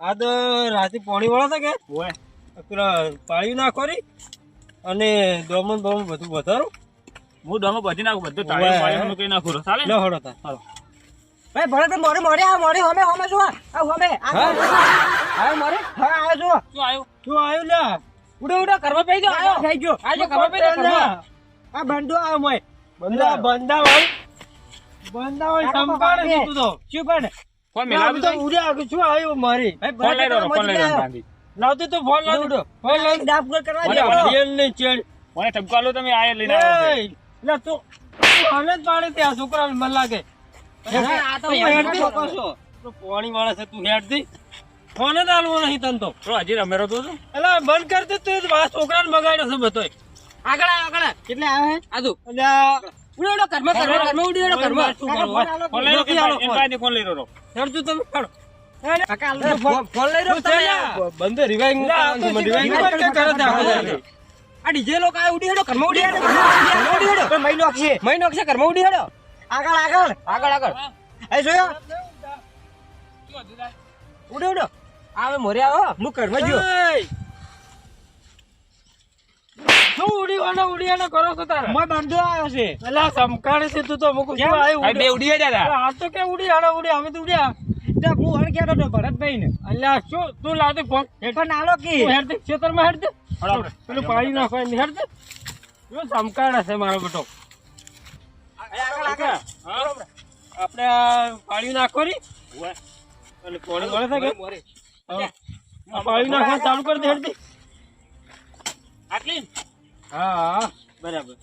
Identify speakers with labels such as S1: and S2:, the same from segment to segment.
S1: આ તો રાતે પાણી વાળા હતા કે?
S2: ઓય.
S1: પેલા પાણી નાખો રી અને દોમન બોમન બધું વધારો.
S2: હું ડોમો બધી નાખું બધું તાળી પાણી મૂકી નાખું ચાલે?
S1: લે હડો તા
S3: ભાઈ ભલે તો મોરે મોરે આ મોરે હમે હમે જો આ હમે. આ મોરે? હા આ જો
S2: શું આયો?
S1: શું આવ્યું લે?
S3: ઉડો ઉડો કરવા પઈ ગયો આયો થઈ ગયો આ કરવા પઈ ગયો આ બંડો આ મોય.
S1: બંડા બંડા ભાઈ બંડા
S3: હોય
S1: સંપાડે તું તો.
S3: શું પણ
S2: ફોન
S1: મેં
S2: મિલાવી
S1: તો ઉડ્યા આગળ શું આવ્યું મારી?
S2: ફોન લઈ લો ફોન લઈ લો ગાંધી.
S1: લાવતો તો ફોન લાવ
S3: ઉડો
S1: ફોન લઈ
S3: ડાબ કર કરવા દે.
S2: વાંધો
S1: ને ચેડ.
S2: મને ઠપકો આલો તમે આયે લઈને આવ્યો.
S1: લે તું તું હાલે પાડે ત્યાં છોકરાને મને લાગે.
S3: આ તો
S1: હેડ દે.
S3: છો.
S1: તો પાણી વાળા છે તું હેડ દે ફોન જ આલવો નહીં તને તો.
S2: તો હજી રમેરો તો છું?
S1: એલા બંધ કર દે તું એ આ છોકરાને બગાડ્યો છે બધોય.
S3: આગળ આગળ કેટલે આવે? આદુ
S1: અલ્યા
S3: ઉડો ઉડો કર્મ કર્મ કર્મ ઉડી કર્મ
S2: ફોન લઈ રહ્યો પાસેથી ફોન લઈ રહ્યો. રો.
S1: તમે
S3: આલો ફોન લઈ રહ્યો તમે?
S1: બંધ છે, revive કે કરે છે આખો દાડો?
S3: આ ડીજે લોકો આ ઉડી હેડો કર્મ ઉડી હેડો કર્મ ઉડી હેડો. મઈ નોખશે મઈ નોખશે કર્મ ઉડી હેડો. આગળ આગળ. આગળ આગળ. એ જોયો? ઉડો ઉડો. આવે મોરે આવો. હું કર્મ જો!
S1: શું ઉડીવાનો ઉડીવાનો કરો છો તારે.
S3: મોય બંધો આવ્યો છે.
S1: અલા સમકાળે છે તું તો મૂકું શું આવ્યું
S2: આ બે ઉડી ગયા
S1: આ તો કે ઉડી આડો ઉડી અમે તો ઉડ્યા
S3: તો હું હણ ગયો તો ભરતભાઈ ને
S1: અલ્યા શું? તું લાવતી ફોન.
S3: પણ આલો કી?
S1: તું હેડ દે ખેતરમાં હેડ દે. પેલું પાણી નાખવા હેડ દે. શું સમકાળે છે મારો બેટો.
S3: આગળ આગળ.
S2: હા?
S1: આપણે પાણી નાખો રી. અને પાણી મળે છે કે? પાણી નાખવાનું ચાલુ કરી દે હેડ દે.
S2: આટલી
S1: હા. બરાબર.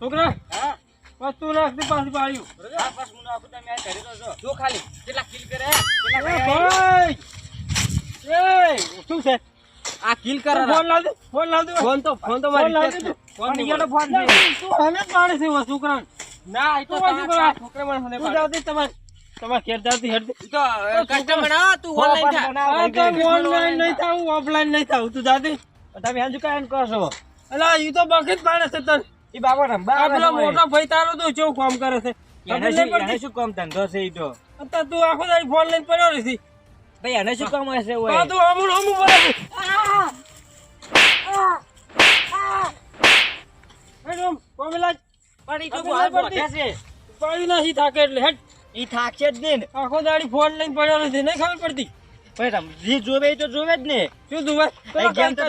S1: છોકરા
S2: હા.
S1: બસ નાખતી પાછી પાણી
S2: હા, બસ હું નાખું તમે આ ઘરે તો છો.
S3: જો ખાલી કેટલા કિલ કરે?
S1: એ એ! શું છે?
S3: આ કિલ
S1: તું ફોન લાવ દે ફોન લાવ દે
S3: ફોન તો ફોન તો મારી
S1: લાવ દે ફોન
S3: પણ
S1: નહીં
S3: ઈયોનો
S1: મળે.
S3: ફોન
S1: તું હમે પાડે છે એવા છોકરાને.
S3: ના એ તો
S1: તું બાજુ
S3: તમારા
S1: કરો.
S3: છોકરા મને
S1: તું જાવતી તમારે તમારે ઘેર જાવતી દે.
S3: ઈ તો કસ્ટમર આ તું ઓનલાઈન થા.
S1: તો ઓનલાઈન નહીં થાવું ઓફલાઈન નહીં થાવું તું જાતી
S3: તમે હાજુ કાંઈ કરો છો.
S1: એટલે એ તો બખત પાડે છે તને.
S3: એ બાબા રંબા
S1: પેલો મોટો ભાઈ તારો તો કેવું કામ કરે છે?
S3: એને શું કામ ધંધો છે એ તો?
S1: અત્યારે તું આખો દાડી ફોન લઈને પડ્યો નથી.
S3: ભાઈ એને શું કામ હશે ઓય?
S1: તું અમુલ હમું પડે
S3: પણ ઈ તો બહાર
S1: પેલા
S3: છે.
S1: પાડી નાખી થાકે એટલે હેડ.
S3: ઈ થાકશે જ નહીં
S1: આખો દાડી ફોન લઈને પડ્યો નથી નહીં ખબર પડતી.
S3: જે જોવે તો જોવે જ ને.
S1: શું તું
S3: તો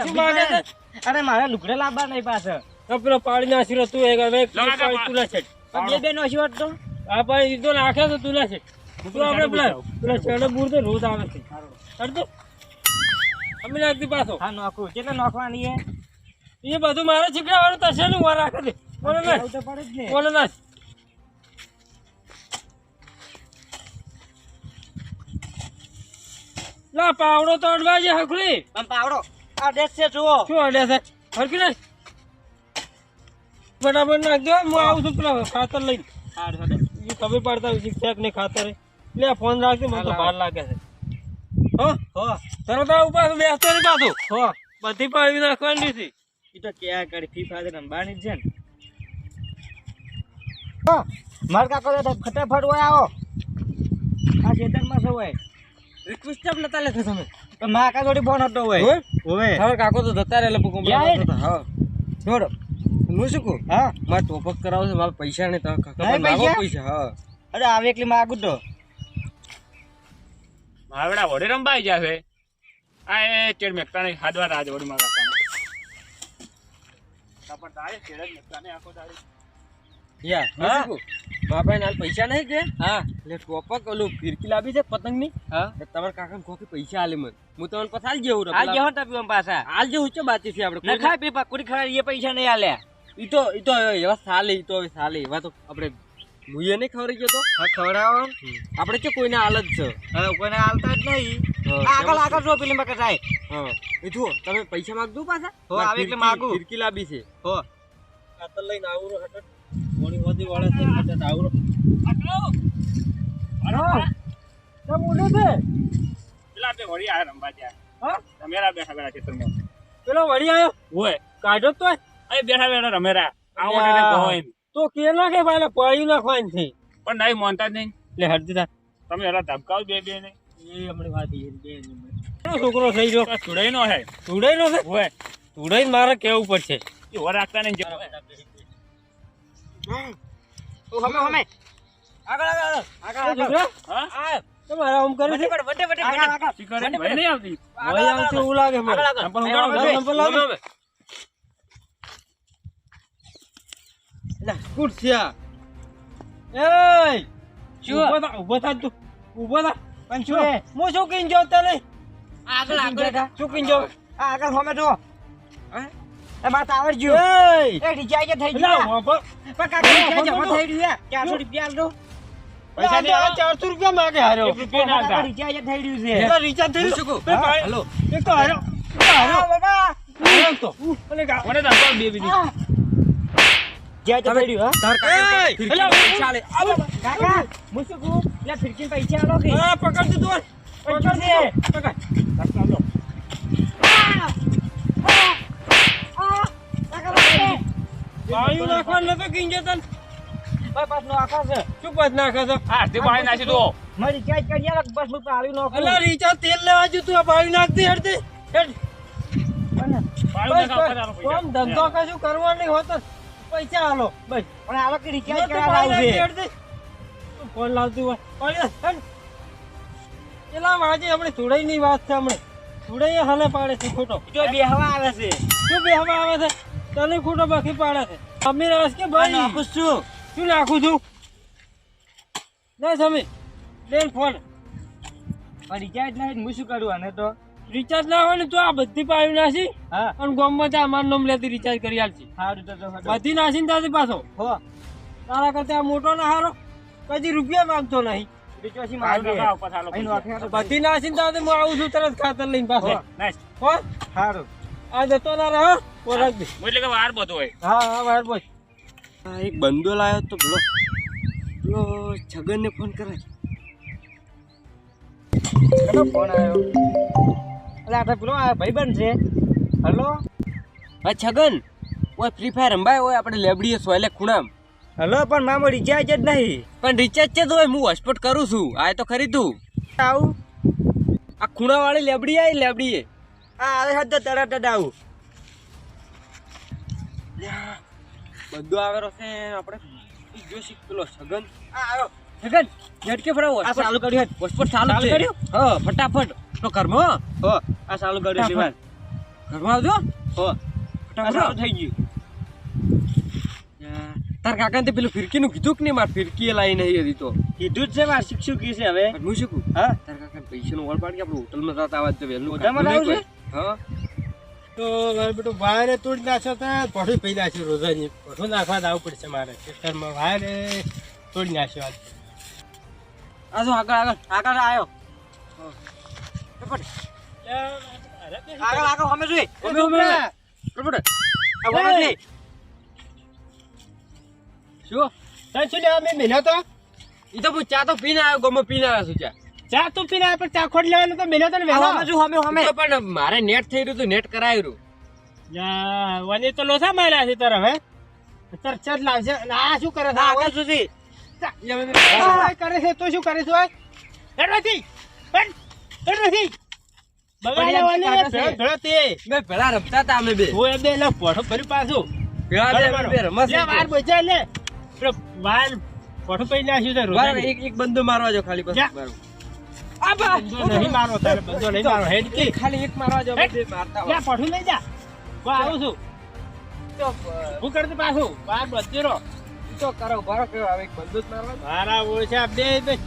S1: છે.
S3: અરે મારે લુગડે લાવવા નહીં
S1: તો પેલો પાડી તું એક હવે તું
S3: પણ બે નો તો?
S1: આ નાખે તો તું તું આપણે પેલા પેલા છેડે બૂર તો રોજ આવે છે. હેડ અમે નાખતી પાછો.
S3: હા નોખું. કેટલે નોખવાની હે
S1: એ બધું મારે વાળું થશે ને વાર રાખે દે બોલો
S3: તો ને.
S1: બોલો ના. લા પાવડો તો અડવા છે હકડી
S3: પણ પાવડો. આ ડેસ છે જુઓ.
S1: શું અડે છે? હરકી નાખ. બરાબર નાખ દો હું આવું છું પેલા ખાતર લઈને. એ તમે પાડતા હોય શિક્ષક ને ખાતર. લે ફોન રાખજે મને તો ભાર લાગે છે. હો?
S3: હો.
S1: તરત આવું પાછું બેસતો નહીં પાછું. હો. બધી પાડી નાખવાની છે.
S3: એ તો ક્યાં કરી ફી ફાદર અંબાણી જ છે ને. હો મારકા કાકો તો ફટાફટ હોય આવો. આ ખેતરમાં છો હોય? રિક્વેસ્ટ કેમ નતા લેતા તમે. તો મા કાકા જોડી ફોન હતો હોય
S1: હોય? હવે કાકો તો જતા રહે લપુ
S3: યાર.
S1: હા.
S3: જોડો.
S1: હું શું કહું?
S3: હા.
S1: મારે ટોપક કરાવો છે મારા પૈસા નહીં તો ખબર
S3: નહીં પૈસા?
S1: હા.
S3: અરે આવે એકલી માગું તો.
S2: માવડા વડે રંબાઈ જશે. આ એ ચેડ મેકતા નહીં હાદવા રાજ વડી માં કાકા તાપર તારે ચેડ મેકતા નહીં આખો દાડી
S1: યા હું પાસે હાલ પૈસા નહીં કે?
S3: હા.
S1: એટલે ટોપક ઓલું ફિરકી લાવી છે પતંગની.
S3: હા.
S1: તમારા કાકા કોકી પૈસા આલે મને. હું તમને પછી હાલ જેવું
S3: આ જે હોતા પીવા પાછા.
S1: હાલ જેવું છે બાતી છે આપણે.
S3: ના ખાય પીપા પકોડી ખરા એ પૈસા નહીં આલે.
S1: ઈ તો ઈ તો એવા સાલે ઈ તો હવે સાલે એવા તો આપણે મુએ નહીં ખબર ગયો તો?
S3: હા ખવડાવો.
S1: આપણે કે કોઈને હાલ જ છે?
S3: હવે કોઈને હાલતા જ નહીં. આગળ આગળ જો પેલી માં જાય
S1: હા. એ જુઓ તમે પૈસા માગજો પાછા.
S3: હો, આવે એટલે માગું.
S1: ફિરકી લાવી છે.
S3: હો.
S1: ખાતર લઈને આવું હટટ મોડી બધી વાળે છે હટટ આવરો. તે મોડે છે?
S2: પેલા બે વળી આ રંબા ત્યાં
S1: હા
S2: રમેરા બેઠા બેઠા ખેતરમાં.
S1: પેલો વળી આવ્યો
S2: ઓય.
S1: કાઢો તો
S2: અહીં બેઠા બેઠા રમેરા આવો ને એમ
S1: તો કે નાખે ભાઈ પડી નાખવાની છે.
S2: પણ નહીં માનતા જ નહીં.
S1: એટલે હરદી થા
S2: તમે એલા ધબકાવ બે બે ને
S1: એ હમણાં વાત એ બે ને છોકરો થઈ ગયો?
S2: સુડાઈ નો હે.
S1: ધૂળાઈ નો છે?
S2: ઓય.
S1: ધૂળાઈ મારે કેવું પડશે?
S2: એ ઓર રાખતા નહીં
S3: હમે. હમે. આગળ
S2: હા?
S1: આમ કરે છે?
S2: ભય નહીં આવતી?
S1: એવું લાગે મને. એય! થા, થા તું. ઊભો થા.
S3: પણ શું? હું
S1: શું કહીને જાઉં તને?
S3: આગળ આગળ.
S1: શું કહીને જાઉં?
S3: આ આગળ હમે જો માર તો આવડ્યું
S1: એય!
S3: એ રિચાર્જ થઈ ગયો.
S1: ગયું.
S3: પણ કાકા રિચાર્જ હમણાં થઈ રહ્યું ચારસો રૂપિયા આલજો
S2: પૈસા નહીં
S1: આ ચારસો રૂપિયા માગે
S2: આવતા
S3: રિચાર્જ થઈ રહ્યું છે.
S1: એટલે રિચાર્જ થઈ? ગયું?
S3: હા,
S1: હેલો. એક તો
S3: બાબા.
S1: તો. ગા-
S2: બે બીજી
S3: થઈ રહ્યું હા? ચાલે. કાકા હું લે ફિરકી પૈસા આલો કે?
S1: હા, પકડ તું.
S3: પકડ. દે.
S1: પકડ. વાયુ નાખવા નતો કહીને જતા ને.
S3: ભાઈ પાછ નો આખા છે
S1: શું પાછ નાખે છે?
S2: હા તે પાણી નાખી દો
S3: મારે રિચાર્જ કરી આલો બસ હું પાડ્યું નો
S1: અલા, રિચાર્જ તેલ લેવા જ્યું તું, આ વાયુ નાખતી હેડતી. હેડ.
S2: પાણી
S1: બસ,
S2: નાખો
S1: બસ.
S2: પૈસા
S1: આમ ધંધો કશું કરવો નહીં હોતો ને. પૈસા હાલો બસ
S3: પણ આલો કે રિચાર્જ
S1: પાણી હેડતી. તું ફોન લાવતું હોય પાણી નાખ, હેડ. એલા આજે ની વાત છે હમણાં સુડાઈ હાલે પાડે છે ખોટો
S3: જો બેહવા આવે છે
S1: શું બેહવા આવે છે તને ખોટો બાકી પાડે છે. આસ કે ભાઈ?
S3: નાખું છું.
S1: શું નાખું છું? ના સમી લે ફોન.
S3: રિચાર્જ ના હું શું કરું આને તો?
S1: રિચાર્જ ના હોય ને તો આ બધી પાડી નાસી
S3: હા.
S1: અને ગામમાં ત્યાં અમારું નામ લેતી રિચાર્જ કરી આલશી.
S3: સારું તો.
S1: બધી નાખીને ત્યાંથી પાછો
S3: હો.
S1: તારા કરતા મોટો ના હારો. કદી રૂપિયા માંગતો નહીં. બધી નાસી ને ત્યાંથી હું આવું છું તરત ખાતર લઈને પાછો
S3: હો. સારું
S1: આ જતો ના રહો ઓળખ દે
S2: એટલે કે વાર બધો હોય.
S1: હા હા વાર બોલ
S3: આ એક બંદો લાવ્યો તો પેલો પેલો છગન ને ફોન કરે કનો ફોન આવ્યો અલે આ તો પેલો આ ભાઈબંધ છે. હલો? હા છગન ઓય ફ્રી ફાયર રમવાય ઓય આપણે લેબડીએ સોયલે ખૂણામ. હલો પણ મામો રિચાર્જ જ નહીં. પણ રિચાર્જ છે તો હોય હું હોસ્પોટ કરું છું. આ તો ખરી તું. આવું? આ ખૂણાવાળી લેબડી આવી લેબડીએ. હા આવે હદ તરત જ આવું બધું આવેલો છે આપણે ઈ પેલો સગન આ સગન ઝટકે ફરાવો આ ચાલુ કર્યું હોસ્પોટ ચાલુ
S1: ચાલુ
S3: કર્યું? હા ફટાફટ. તો હો. આ ચાલુ કર્યું ઘરમાં આવજો. હો. ફટાફટ થઈ ગયું. તાર કાકા તે પેલું ફિરકી નું કીધું કે નહીં? માર ફિરકી લાવી નહીં હતી તો. કીધું જ છે માર શિક્ષક છે હવે. હું શું હા? તાર કાકા પૈસા નું વળ પાડ કે આપણે હોટલમાં જતા આવા જ વહેલું
S1: હોટલમાં
S3: માં
S1: આવું.
S3: હા?
S1: તો બેટું વાયરે તોડી નાખ્યો તો પઠું પી નાખ્યું રોજાની. પઠું નાખવા આવવું પડશે મારે. ખેતરમાં વાયરે તોડી નાખ્યો આજ.
S3: આ જો આગળ આગળ આગળ આવ્યો આગળ આગળ અમે જોઈ અમે અમે શું?
S1: શું લેવા મેં મહિના તો?
S3: ઈ તો હું ચા તો પીને આવ્યો ગમો પીને આવ્યો છું ચા.
S1: ચા તું પીને આયા પણ ચા ખોટ લેવાનું તો મેલો તને ને વહેલા.
S3: અમે જો અમે અમે પણ મારે નેટ થઈ રહ્યું તો નેટ કરાયું
S1: યા, વને તો લોસા માર્યા છે તારા હવે તાર ચર લાવશે આ શું કરે છે?
S3: આ શું
S1: છે કરે છે? તો શું કરે છે? હેડ નથી તે
S3: બે પેલા રમતા હતા અમે બે.
S1: ઓય બે લે પોઠો ફરી પાછું.
S3: રમત
S1: વાર પોઠો પડી નાખ્યું
S3: એક એક બંદો મારવા જો ખાલી. બસ
S1: બંધો નહીં મારો તારે બંધો નહીં મારો હેડ કી.
S3: ખાલી એક મારવા જો બધે મારતા
S1: લે પોઠું લઈ જા? હું આવું છું. હું કરતી પાછું? બાર બચી રહો
S3: તો કરો બરો કેવો આવે એક બંદો મારવા
S1: મારા ઓછા બે બે જ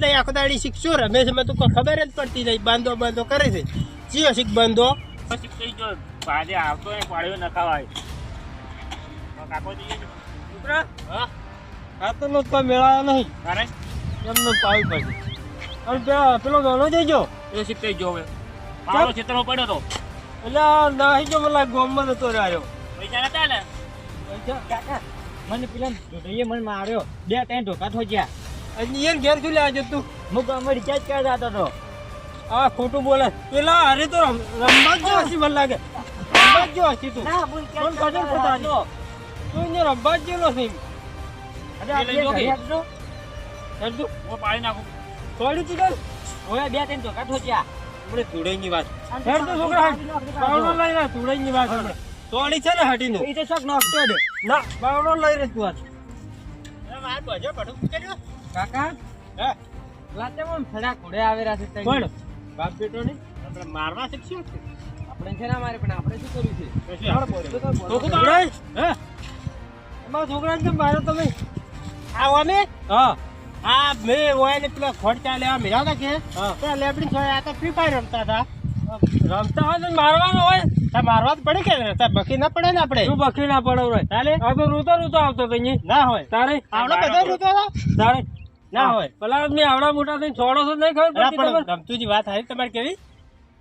S1: નહીં. આખો દાડી શીખશું. રમે છે મેં તો ખબર જ પડતી નહીં. બાંધો બાંધો કરે છે. ચિયો શીખ બાંધો
S2: પાડે આવતો હોય પાડ્યો નખાવાય. કાકો જઈએ.
S1: છોકરા હા? આ તો મેળાયો નહીં.
S2: તારે
S1: એમનો પાવી અને પેલો પેલો ગણો જઈજો
S2: એ જો જોવે પાડો ખેતરમાં પડ્યો તો.
S1: એટલે નાહી જો મને ગોમમાં નતો રહ્યો.
S2: પૈસા નતા ને?
S3: કાકા મને પેલા ઢોઢીએ મને માર્યો. બે ત્રણ ધોકા ગયા
S1: અને યાર ઘેર શું લેવા જતું?
S3: હું ગામમાં રિચાર્જ કરવા જતો હતો.
S1: આ ખોટું બોલે. પેલા અરે તો રમવા જ હસી મને લાગે. રમવા જ હસી તું.
S3: ના બોલ
S1: કોણ ખબર પોતાની તું? અહીંયા રમવા જ જેલો છે.
S3: અરે
S2: લઈ જો કે?
S3: આપણે
S2: હું પાડી નાખું.
S1: તું કર
S3: ઓય બે ત્રણ ચોકા ઠોચ્યા
S1: આપણે તુડાઈની વાત. હેડ તો છોકરા બાવડો લઈ લે તુડાઈની વાત આપણે તોડી છે ને હટીનું.
S3: એ તો શોખ નોખતો દે
S1: ના બાવડો લઈ રે તું આજ.
S2: માર બજો પડું કર્યું.
S3: કાકા
S2: હે?
S3: લાતે મમ ફડા ઘોડે આવેરા છે તઈ.
S1: કોણ બાપ બેટો ને
S2: આપણે મારવા શીખ્યું
S3: આપણે છે ના મારે પણ આપણે શું કર્યું છે? તો
S1: તો હે? અમારા છોકરાને કેમ મારો તમે?
S2: આવો અમે
S1: હા.
S2: આ મેં ઓય ને પેલા ખોડચા લેવા મેળ્યા હતા કે તો લેબડી છોડ્યા આ તો ફ્રી ફાયર રમતા હતા.
S1: રમતા હોય ને મારવાનો હોય.
S2: તા મારવા જ પડે કે તો બકી ના પડે ને આપણે.
S1: શું બકી ના પડે
S2: ચાલે
S1: આ તો રૂતો રૂતો આવતો તો અહીં
S2: ના હોય.
S1: તારે?
S2: આવડો બધો રૂતો
S1: તારે?
S2: ના હોય.
S1: પેલા મેં આવડા મોટા થઈને છોડો છો નહીં ખબર પડતી
S2: પણ
S1: તમને?
S2: વાત આવી તમારે કેવી?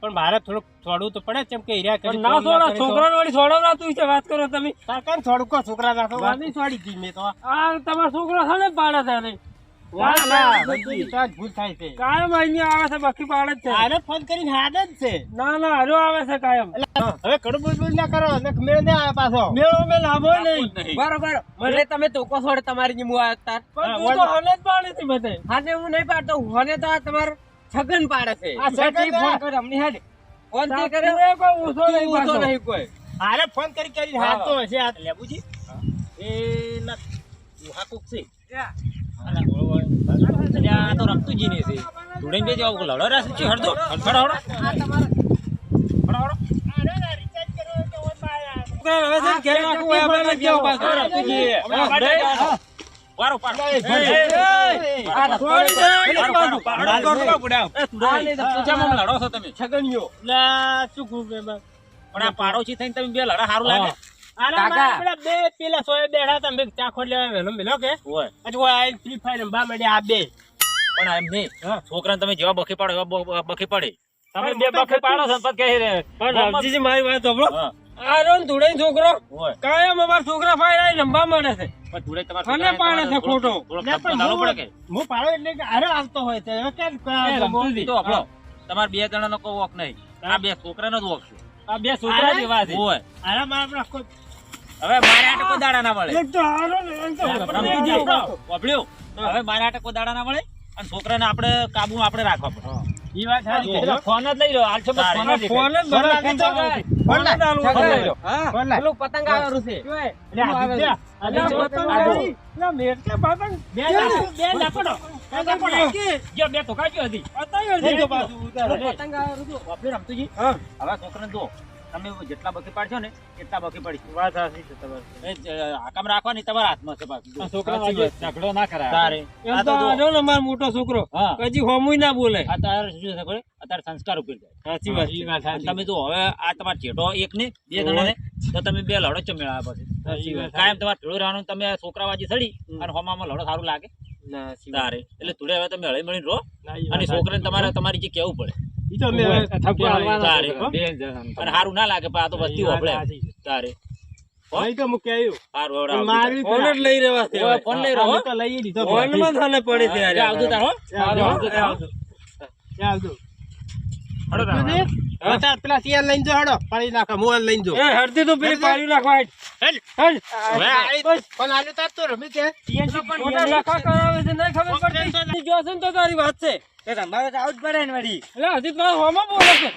S2: પણ મારે થોડુંક છોડવું તો પડે કેમ કે હીરા કરી
S1: ના છોડો છોકરા વાળી છોડવડાતું છે વાત કરો તમે.
S2: કાકા થોડુંક કો છોકરા રાખો છોડી દી મેં તો.
S1: આ તમારા છોકરા છે ને પાડે છે એને.
S2: ના ના
S1: વાત
S2: રમતુજી તો જ ભૂલ થાય છે.
S1: કાયમ અહીંયા આવે પાડે છે.
S2: આને ફોન કરીને હાડ જ છે.
S1: ના ના હરો આવે છે કાયમ.
S2: એટલે હવે કડું બોલ બોલ ના કરો ને મેળ ના આવે પાછો.
S1: મેળો મેં લાભો નહીં.
S3: બરોબર. તમે તો તમારી જેમ આ તાર
S1: પણ તું તો હલે જ પાડી હતી બધે.
S3: હા ને હું નહીં પાડતો મને તો આ તમારે છગન પાડે છે. ફોન
S1: કરે કોઈ ઊંચો નહીં
S3: ઊંચો નહીં કોઈ.
S2: આને ફોન કરી કરીને હાથ તો હશે આ લેબુજી
S4: એ ના ઉહા છે. તો રમતુજી ને છે ધૂળે બે જવાબ લડો રાસે છે હળદો હળદો હળદો
S1: છોકરાને હવે છે ને ઘેર નાખવું હોય આપણે નથી જવું પાછું.
S4: રમતુજી.
S1: હા, બે.
S4: વારો પાડો.
S1: એ, એ,
S3: આ
S1: છોડી દે, એ પાછું.
S4: પાડો, પાડો, પાડો.
S3: આ નહીં તો
S4: પૂજામાં લડો છો તમે
S1: છગનીઓ.
S2: શું કહું બે બા?
S4: પણ આ પાડોશી થઈને તમે બે લડા સારું લાગે
S3: કાકા.
S2: બે પેલા સોએ બેઠા હતા ચા ખોટ લેવા વહેલો મેલો કે.
S4: હોય.
S2: હજુ ઓય ફ્રી ફાયર રમવા માંડ્યા આ બે.
S4: પણ એમ નહીં. છોકરાને તમે જેવા બખી પાડો એવા બખી પડે. તમે બે બખી પાડો છો ને પછી કહે
S1: પણ રામજીજી મારી વાત સાંભળો.
S4: હા,
S1: આ રહ્યો ને ધૂળેન છોકરો કાયમ અમારા છોકરા ફાયર આવીને રમવા માંડે છે.
S4: પણ ધૂળે તમારે
S1: અને પાડે છે ખોટો.
S2: ના, પણ
S4: પડે કે.
S2: હું પાડો એટલે કે હારે આવતો હોય તો હવે કેમ
S4: તો આપણો તમારે બે જણાનો કોઈ વોક નહીં. આ બે છોકરાનો જ વોક છે.
S1: આ બે છોકરા જેવા છે.
S4: હોય.
S2: હારે મારા આખો
S4: હવે મારે આટે કોઈ દાડા ના મળે
S1: એક તો હારો ને, એક તો આપણો.
S4: વાપર્યું? હવે મારે આટે કોઈ દાડા ના મળે અને છોકરાને આપણે કાબુ આપણે રાખવા પડે.
S2: ઈ વાત સારી
S4: પેલો ફોન જ લઈ લો હાલ છે ફોન જ
S1: ફોન જ ભલે
S2: ફોન
S1: જ
S2: ફોન.
S3: પેલું પતંગ આવેલું છે.
S2: એટલે આ દીધા. આ
S1: અલ્યા,
S2: દીધા.
S1: પતંગ
S2: આ જો.
S1: મેર કે પતંગ.
S2: બે બે લાપડો. બે લાપડો.
S4: જો બે તો કાઢ્યો હતી.
S1: પતંગ
S2: ઉતારો.
S3: પતંગ આવેલું છે.
S4: વાપર્યું રમતુજી. હવે છોકરાને જો તમે જેટલા બકી પાડશો ને એટલા બકી પાડીશું.
S1: વાત સાચી છે તમારી.
S4: હાકમ રાખવાની તમારા હાથમાં છે પાછું.
S1: છોકરા.
S4: ઝઘડો ના કરાય. તારે.
S1: એમ તો
S4: તો જો.
S1: આ જો ને મારો મોટો છોકરો. કજી હોમુય ના બોલે.
S4: આ તારે શું છે ખબર? અત્યારે સંસ્કાર ઉપર જાય.
S1: સાચી વાત
S4: તમે તો હવે આ તમારે ચેટો એક ને બે જણા ને તો તમે બે લડો ચમેળા પછી.
S1: સાચી
S4: કાયમ તમારે ભેળું રહેવાનું તમે છોકરા વાજી સડી અને હોમામાં લડો સારું લાગે. તારે. એટલે થોડે હવે તમે હળી મળીને રહો અને છોકરાને તમારે તમારી જે કેવું પડે. તારે. અને સારું ના લાગે પણ આ તો વસ્તી. તારે
S2: તો મૂકી આવ્યું.
S4: હારું હવે
S2: મારી
S1: ફોન જ લઈ રહેવા છે.
S4: ફોન લઈ રહ્યો
S2: તો લઈ લીધો
S1: ફોનમાં થાને પડી છે
S4: આવજો તાર
S2: આવજો,
S4: આવજો
S2: આવજો. આવજો. બતા પેલા સિયર લઈને હડો પાડી નાખો મોલ લઈને જો
S1: એ હરતી
S2: પણ આલુ તાર તો રમી
S1: કે તારી વાત
S3: પડે ને વળી.
S1: હજી તો હોમો છે.